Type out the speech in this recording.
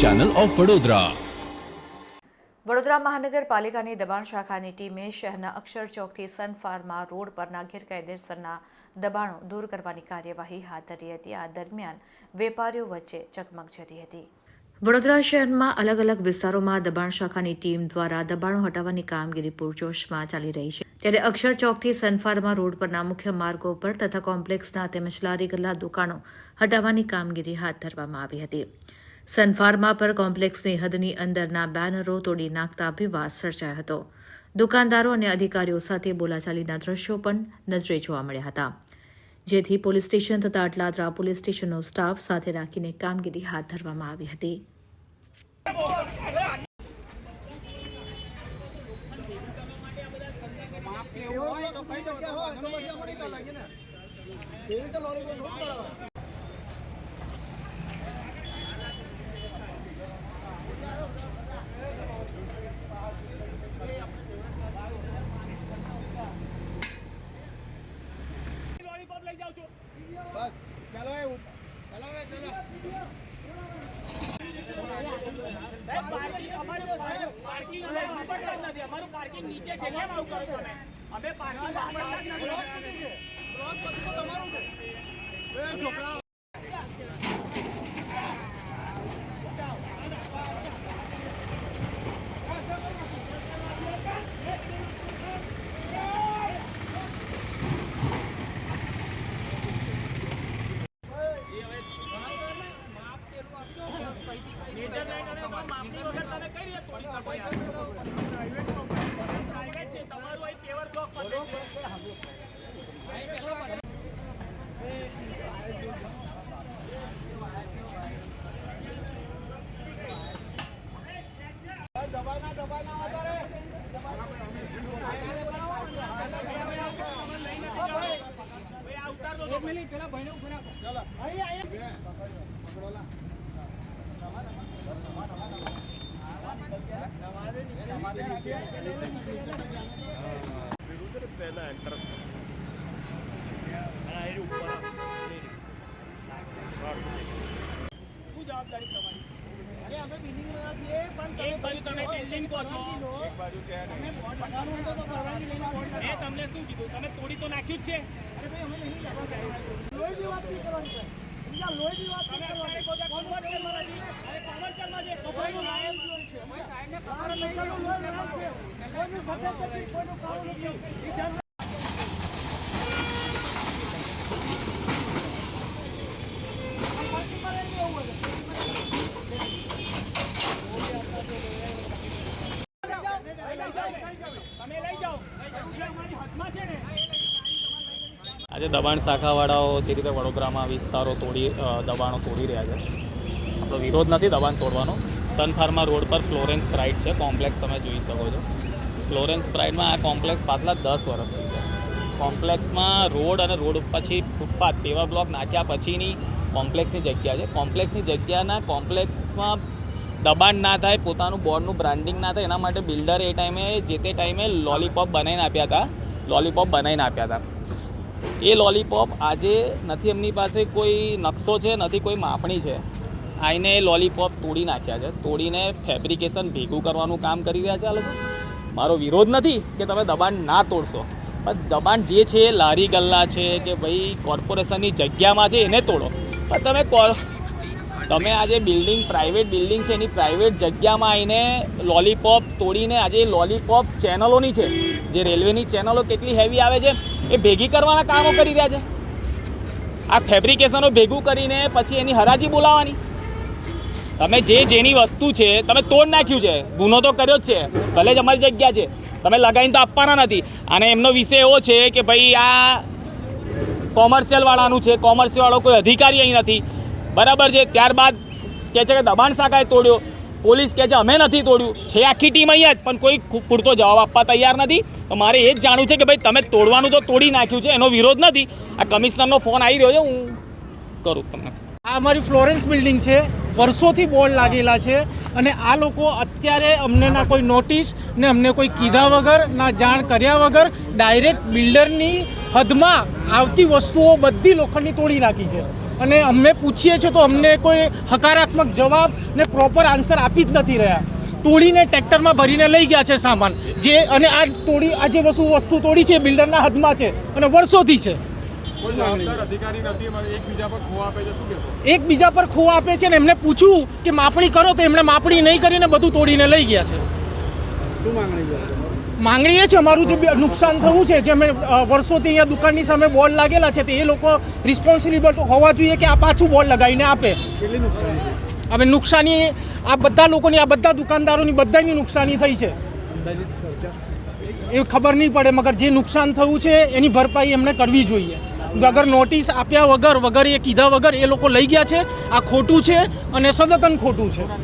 Channel of Vadodara Vadodara મહાનગરપાલિકાની દબાણ શાખાની ટીમે શહેરના અક્ષર ચોકથી સન ફાર્મા રોડ પરના ગેરકાયદેસરના દબાણો દૂર કરવાની કાર્યવાહી હાથ ધરી હતી. આ દરમિયાન વેપારીઓ વચ્ચે ચકમક જરી હતી. વડોદરા શહેરમાં અલગ અલગ વિસ્તારોમાં દબાણ શાખાની ટીમ દ્વારા દબાણો હટાવવાની કામગીરી પૂરજોશમાં ચાલી રહી છે. ત્યારે અક્ષર ચોકથી સનફાર્મા રોડ પરના મુખ્ય માર્ગો પર તથા કોમ્પ્લેક્સના તેમજ લારી ગલ્લા દુકાનો હટાવવાની કામગીરી હાથ ધરવામાં આવી હતી. સનફાર્મા પર કોમ્પ્લેક્સની હદની અંદરના બેનરો તોડી નાખતા વિવાદ સર્જાયો હતો. દુકાનદારો અને અધિકારીઓ સાથે બોલાચાલીના દ્રશ્યો પણ નજરે જોવા મળ્યા હતા. જેથી પોલીસ સ્ટેશન તથા અટલાદરા પોલીસ સ્ટેશનનો સ્ટાફ સાથે રાખીને કામગીરી હાથ ધરવામાં આવી હતી. તો તો એવી રીતે લોરી પર થોડું કરાવે લોલીપોપ લઈ જાઉં છું બસ ચાલો એ ચાલો એ ચાલો. સાહેબ પાર્કિંગ અમારું સાહેબ પાર્કિંગ અમે વાપરતા જ નથી. અમારું પાર્કિંગ નીચે છે. કેમ આવું કરો તમે? અમે પાર્કિંગ બ્લોક તો તમારું છે. એ છોકરા મેજરમેન્ટ અને માપણી વગર તમે કઈ રીતે તોડી શકો પ્રાઇવેટ છે તમારું અહીં પેવર બ્લોક પતે છે દબાઈ ના વધારે ભાઈ ઉતાર દો એક મિનિટ પેલા ભાઈને ઊભો રાખો. ચાલો. બોર્ડ મેં તમને શું કીધું તમે તોડી તો નાખ્યું જ છે અરે ભાઈ વાત કરવાની છે આજે દબાણ શાખાવાળાઓ જે રીતે વડોદરામાં વિસ્તારો તોડી દબાણો તોડી રહ્યા છે. આપણો વિરોધ નથી દબાણ તોડવાનો. સન ફાર્મા રોડ પર ફ્લોરેન્સ પ્રાઇડ છે. કોમ્પ્લેક્સ તમે જોઈ શકો છો. ફ્લોરેન્સ પ્રાઇડમાં આ કોમ્પ્લેક્સ પાછલા દસ વર્ષથી છે. કોમ્પ્લેક્સમાં રોડ અને રોડ પછી ફૂટપાથ તેવા બ્લોક નાખ્યા પછીની કોમ્પ્લેક્સની જગ્યા છે. કોમ્પ્લેક્સની જગ્યાના કોમ્પ્લેક્સમાં દબાણ ના થાય, પોતાનું બોર્ડનું બ્રાન્ડિંગ ના થાય, એના માટે બિલ્ડર એ ટાઈમે, જે તે ટાઈમે લોલીપોપ બનાવીને આપ્યા હતા. લોલીપોપ બનાવીને આપ્યા હતા. એ લોલીપોપ આજે નથી એમની પાસે કોઈ નકશો છે, નથી કોઈ માપણી છે. આઈને લોલીપોપ તોડી નાખ્યા છે. તોડીને ફેબ્રિકેશન ભેગું કરવાનું કામ કરી રહ્યા છે આ લોકો. મારો વિરોધ નથી કે તમે દબાણ ના તોડશો. પણ દબાણ જે છે એ લારી ગલ્લા છે કે ભાઈ કોર્પોરેશનની જગ્યામાં છે, એને તોડો. પણ તમે કોર તમે આજે બિલ્ડિંગ પ્રાઇવેટ બિલ્ડિંગ છે, એની પ્રાઇવેટ જગ્યામાં આવીને લોલીપોપ તોડીને આજે લોલીપોપ ચેનલોની છે, જે રેલવેની ચેનલો કેટલી હેવી આવે છે, એ ભેગી કરવાના કામો કરી રહ્યા છે. આ ફેબ્રિકેશનો ભેગું કરીને પછી એની હરાજી બોલાવવાની. તમે જે જેની વસ્તુ છે, તમે તોડ નાખ્યું છે, ગુનો તો કર્યો જ છે, ભલે જ અમારી જગ્યા છે, તમે લગાવીને તો આપવાના નથી. અને એમનો વિષય એવો છે કે ભાઈ આ કોમર્શિયલવાળાનું છે કોમર્શિયલવાળો કોઈ અધિકારી અહીં નથી. બરાબર છે, ત્યારબાદ કહે છે કે દબાણ શાખાએ તોડ્યો, પોલીસ કહે છે અમે નથી તોડ્યું. છે આખી ટીમ અહીંયા જ, પણ કોઈ પૂરતો જવાબ આપવા તૈયાર નથી. તો મારે એ જ જાણવું છે કે ભાઈ તમે તોડવાનું તો તોડી નાખ્યું છે, એનો વિરોધ નથી. આ કમિશનરનો ફોન આવી રહ્યો છે, હું કરું તમને. આ અમારી ફ્લોરેન્સ બિલ્ડિંગ છે. વર્ષોથી બોર્ડ લાગેલા છે અને આ લોકો અત્યારે અમને ના કોઈ નોટિસ ને અમને કોઈ કીધા વગર, ના જાણ કર્યા વગર ડાયરેક્ટ બિલ્ડરની હદમાં આવતી વસ્તુઓ બધી લોખંડની તોડી નાખી છે. અને અમને પૂછીએ છીએ તો અમને કોઈ હકારાત્મક જવાબ ને પ્રોપર આન્સર આપી જ નથી રહ્યા. તોડીને ટ્રેક્ટરમાં ભરીને લઈ ગયા છે સામાન. જે અને આ તોડી, આ જે વસ્તુ વસ્તુ તોડી છે બિલ્ડરના હદમાં છે અને વર્ષોથી છે. એકબીજા પર ખો આપે છે ને એમને પૂછ્યું કે માપણી કરો તો એમણે માપણી નહીં કરીને બધું તોડીને લઈ ગયા છે. માંગણી એ છે અમારું જે નુકસાન થયું છે જે અમે વર્ષોથી અહીંયા દુકાનની સામે બોર્ડ લાગેલા છે તે એ લોકો રિસ્પોન્સિબલ હોવા જોઈએ કે આ પાછું બોર્ડ લગાવીને આપે. હવે નુકસાની આ બધા લોકોની આ બધા દુકાનદારોની બધાની નુકસાની થઈ છે. એ ખબર નહીં પડે મગર જે નુકસાન થયું છે એની ભરપાઈ એમને કરવી જોઈએ. વગર નોટિસ આપ્યા વગર વગર એ કીધા વગર એ લોકો લઈ ગયા છે. આ ખોટું છે અને સદતન ખોટું છે.